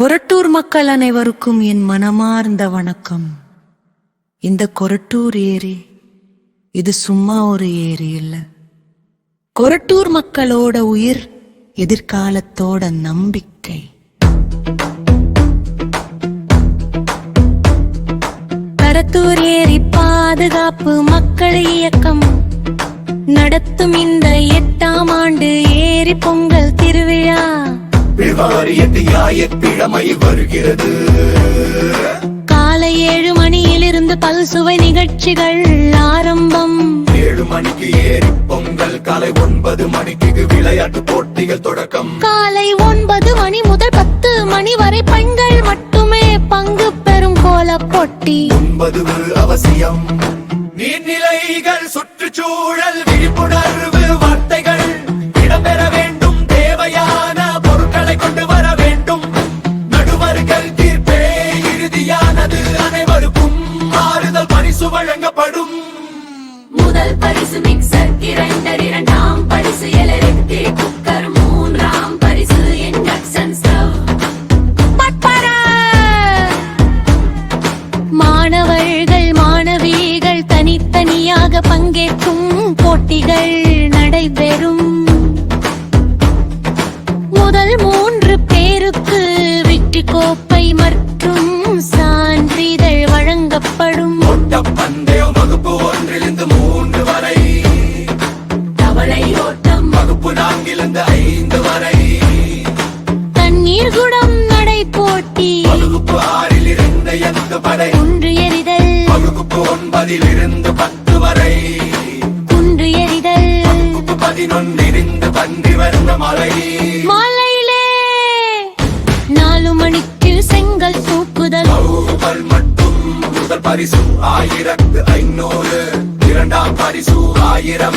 கொரட்டூர் மக்கள் அனைவருக்கும் என் மனமார்ந்த வணக்கம். இந்த கொரட்டூர் ஏரி இது சும்மா ஒரு ஏரி இல்ல. கொரட்டூர் மக்களோட உயிர் எதிர்காலத்தோட நம்பிக்கை. கரத்தூர் ஏரி பாதுகாப்பு மக்கள் இயக்கம். நடத்தும் இந்த எட்டாம் ஆண்டு ஏரி பொங்கல் திருவிழா. விவாரியத்து ஞாயிற்றுக்கிழமை வருகிறது காலை ஏழு மணியிலிருந்து பல்சுவை நிகழ்ச்சிகள் ஆரம்பம். ஏழு மணிக்கு ஏறி பொங்கல் காலை ஒன்பது மணிக்கு விளையாட்டு போட்டிகள் தொடக்கம். காலை ஒன்பது மணி முதல் பத்து மணி வரை பெண்கள் மட்டுமே பங்கு பெறும் கோலப் போட்டி. ஒன்பது அவசியம். நீர்நிலைகள் சுற்றுச்சூழல் மலை. மாலையிலே நாலு மணிக்கு செங்கல் தூக்குதல். மட்டும் முதல் பரிசு ஆயிரத்து ஐநூறு. இரண்டாம் பரிசு ஆயிரம்.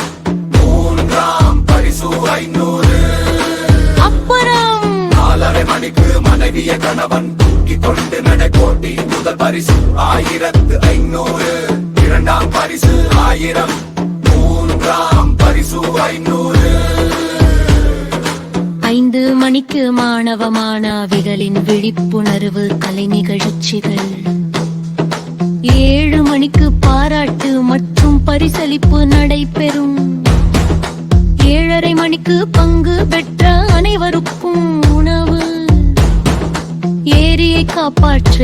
மூன்றாம் பரிசு ஐநூறு. அப்புறம் நாலரை மணிக்கு மனைவிய கணவன் தூக்கி கொண்டு நடை போட்டி முதல் பரிசு ஆயிரத்து ஐநூறு. இரண்டாம் பரிசு ஆயிரம். மணிக்கு மாணவ மாணவிகளின் விழிப்புணர்வு கலை நிகழ்ச்சிகள். ஏழு மணிக்கு பாராட்டு மற்றும் பரிசளிப்பு நடைபெறும். ஏழரை மணிக்கு பங்கு பெற்ற அனைவருக்கும் உணவு. ஏரியை காப்பாற்ற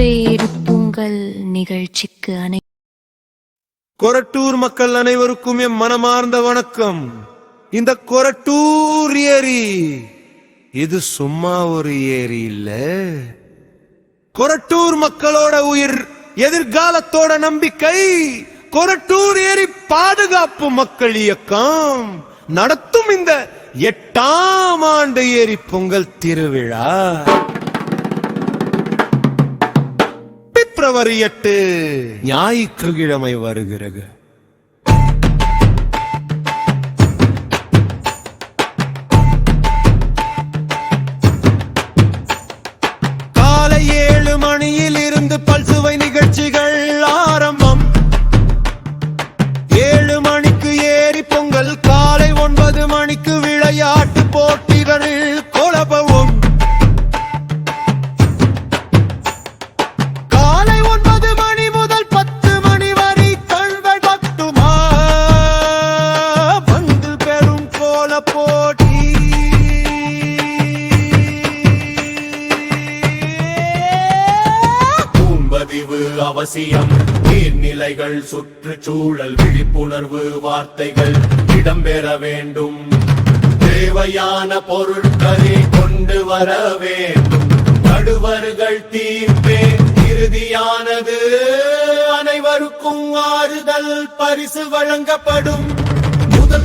பொங்கல் நிகழ்ச்சிக்கு அனை கொரட்டூர் மக்கள் அனைவருக்கும் என் மனமார்ந்த வணக்கம். இந்த கொரட்டூர் ஏரி. இது சும்மா ஒரு ஏரி இல்ல. கொரட்டூர் மக்களோட உயிர் எதிர்காலத்தோட நம்பிக்கை. கொரட்டூர் ஏரி பாதுகாப்பு மக்கள் இயக்கம். நடத்தும் இந்த எட்டாம் ஆண்டு ஏரி பொங்கல் திருவிழா. பிப்ரவரி எட்டு ஞாயிற்றுக்கிழமை வருகிறது. அவசியம். நீர்நிலைகள் சுற்றுச்சூழல் விழிப்புணர்வு வார்த்தைகள் இடம்பெற வேண்டும். தேவையான பொருட்களை கொண்டு வர வேண்டும். நடுவர்கள் தீர்ப்பே இறுதியானது. அனைவருக்கும் ஆறுதல் பரிசு வழங்கப்படும். முதல்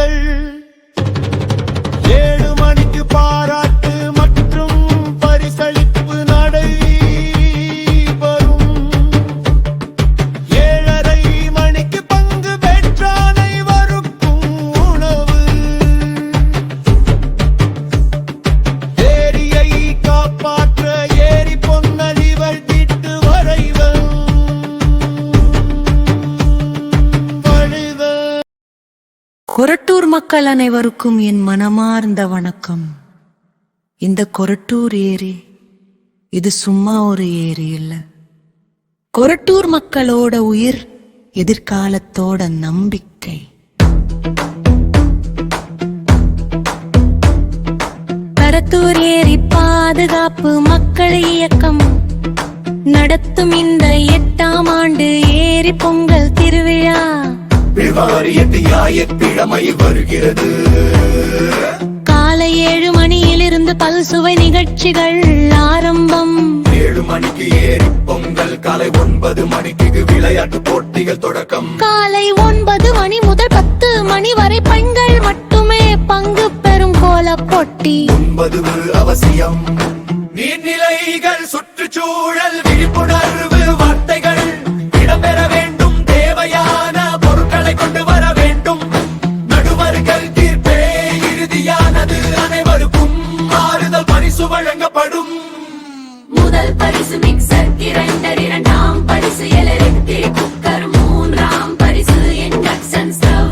நிகழ்ச்சிகள் மக்கள் அனைவருக்கும் என் மனமார்ந்த வணக்கம். இந்த கொரட்டூர் ஏரி இது சும்மா ஒரு ஏரி இல்ல. கொரட்டூர் மக்களோட உயிர் எதிர்காலத்தோட நம்பிக்கை. கரத்தூர் ஏரி பாதுகாப்பு மக்கள் இயக்கம். நடத்தும் இந்த எட்டாம் ஆண்டு ஏரி பொங்கல் திருவிழா. ஞாயிற்றுக்கிழமை வருகிறது காலை ஏழு மணியிலிருந்து பல்சுவை நிகழ்ச்சிகள் ஆரம்பம். ஏழு மணிக்கு ஏறி பொங்கல் காலை ஒன்பது மணிக்கு விளையாட்டு போட்டிகள் தொடக்கம். காலை ஒன்பது மணி முதல் பத்து மணி வரை பெண்கள் மட்டுமே பங்கு பெறும் கோலப் போட்டி. ஒன்பது அவசியம். நீர்நிலைகள் சுற்றுச்சூழல் பரிசு வழங்கப்படும். முதல் பரிசு மிக்சர் கிரைண்டர் இரண்டாம் பரிசு எலக்ட்ரிக் குக்கர் மூன்றாம் பரிசு இண்டக்ஷன் ஸ்டவ்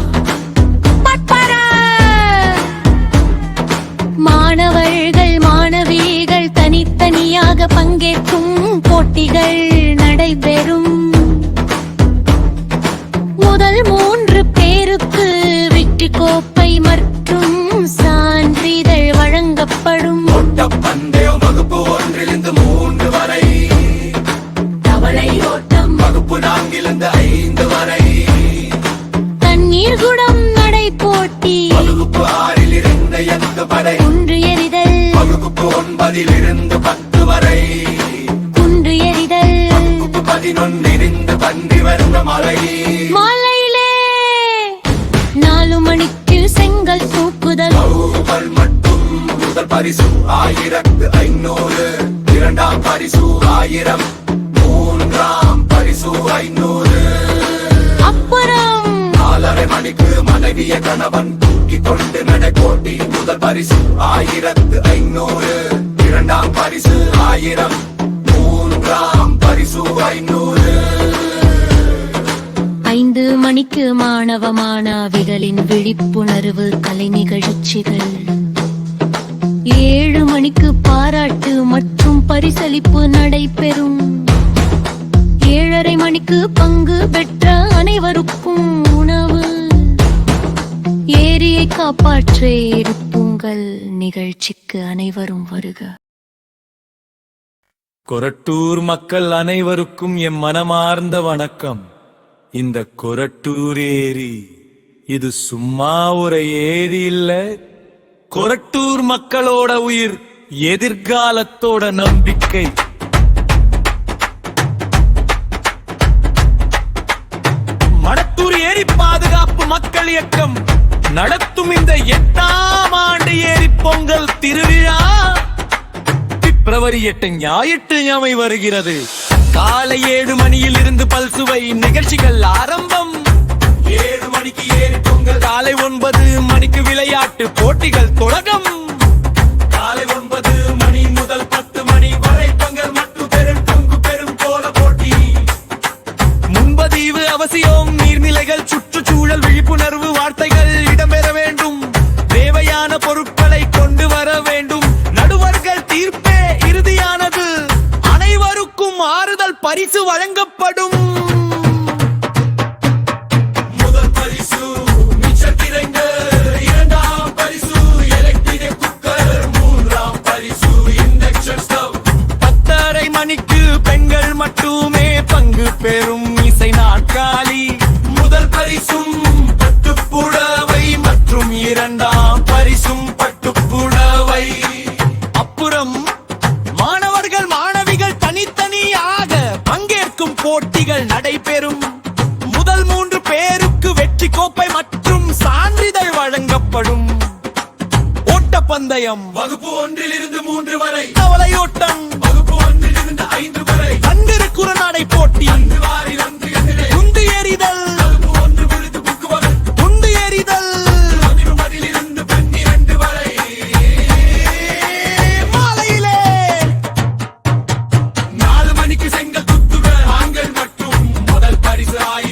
மாணவர்கள் மாணவிகள் தனித்தனியாக பங்கேற்கும் போட்டிகள் நடைபெறும். முதல் மூன்று பேருக்கு இருந்து பத்து வரை. குன்று எறிதல். வகுப்பு பதினொன்றிலிருந்து பன்றி வருந்த மலை. மாலையிலே நாலு மணிக்கு செங்கல் தூக்குதல். மட்டும் முதல் பரிசு ஆயிரத்து ஐநூறு. இரண்டாம் பரிசு ஆயிரம். மூன்றாம் பரிசு ஐநூறு. அப்புறம் நாலரை மணிக்கு மனைவிய கணவன் தூக்கி கொண்டு நடை போட்டி முதல் பரிசு ஆயிரத்து ஐநூறு. இரண்டாம் பரிசு ஆயிரம். மூன்றாம் பரிசு ஐநூறு. ஐந்து மணிக்கு மாணவ மாணவிகளின் விழிப்புணர்வு கலை நிகழ்ச்சிகள். ஏழு மணிக்கு பாராட்டு மற்றும் பரிசளிப்பு நடைபெறும். ஏழரை மணிக்கு பங்கு பெற்ற அனைவருக்கும் உணவு. ஏரியை காப்பாற்ற இருப்புங்கள். நிகழ்ச்சிக்கு அனைவரும் வருக. கொரட்டூர் மக்கள் அனைவருக்கும் என் மனமார்ந்த வணக்கம். இந்த கொரட்டூர் ஏரி இது சும்மா ஒரு ஏரி இல்ல. கொரட்டூர் மக்களோட உயிர் எதிர்காலத்தோட நம்பிக்கை. மடத்தூர் ஏரி பாதுகாப்பு மக்கள் இயக்கம். நடத்தும் இந்த எட்டாம் ஆண்டு ஏரி பொங்கல் திருவிழா. பிப்ரவரி எட்டு ஞாயிற்று ஞாயிற்றுக்கிழமை வருகிறது. காலை ஏழு மணியில் இருந்து பல்சுவை நிகழ்ச்சிகள் ஆரம்பம். ஏழு மணிக்கு ஏறி பொங்கல் காலை ஒன்பது மணிக்கு விளையாட்டு போட்டிகள் தொடக்கம். காலை ஒன்பது மணி முதல் பத்து மணி வரை பொங்கல் மற்றும் பெரும் பொங்கு பெரும் கோல போட்டி. முன்பதிவு அவசியம் நீர்நிலைகள் சுற்றுச்சூழல் விழிப்புணர்வு வார்த்தைகள் இடம்பெற வேண்டும். தேவையான பொருட்கள் பங்கு பெறும் இசை நாற்காலி. முதல் பரிசும் பட்டுப்புடவை மற்றும் இரண்டாம் பரிசும் பட்டுப்புடவை. அப்புறம் மாணவர்கள் மாணவிகள் தனித்தனியாக பங்கேற்கும் போட்டிகள் நடைபெறும். முதல் மூன்று பேருக்கு வெற்றி கோப்பை மற்றும் சான்றிதழ் வழங்கப்படும். ஓட்டப்பந்தயம். வகுப்பு ஒன்றில் இருந்து மூன்று வரை. தவளையோட்டம் ஐந்து போட்டி. குண்டு எறிதல் விருது புக்கு வரை குண்டு எறிதல் பதில் இருந்து பன்னிரண்டு வரை. மாலையிலே. நாலு மணிக்கு செங்கல் குத்துகள் ஆண்கள் மட்டும் முதல் பரிசு ஆயிரத்து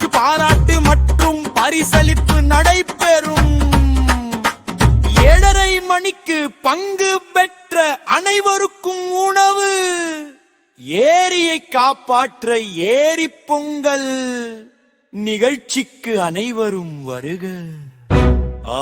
ஏழு பாராட்டு மற்றும் பரிசளிப்பு நடைபெறும். ஏழரை மணிக்கு பங்கு பெற்ற அனைவருக்கும் உணவு. ஏரியை காப்பாற்ற ஏரி பொங்கல். நிகழ்ச்சிக்கு அனைவரும் வருக. ஆ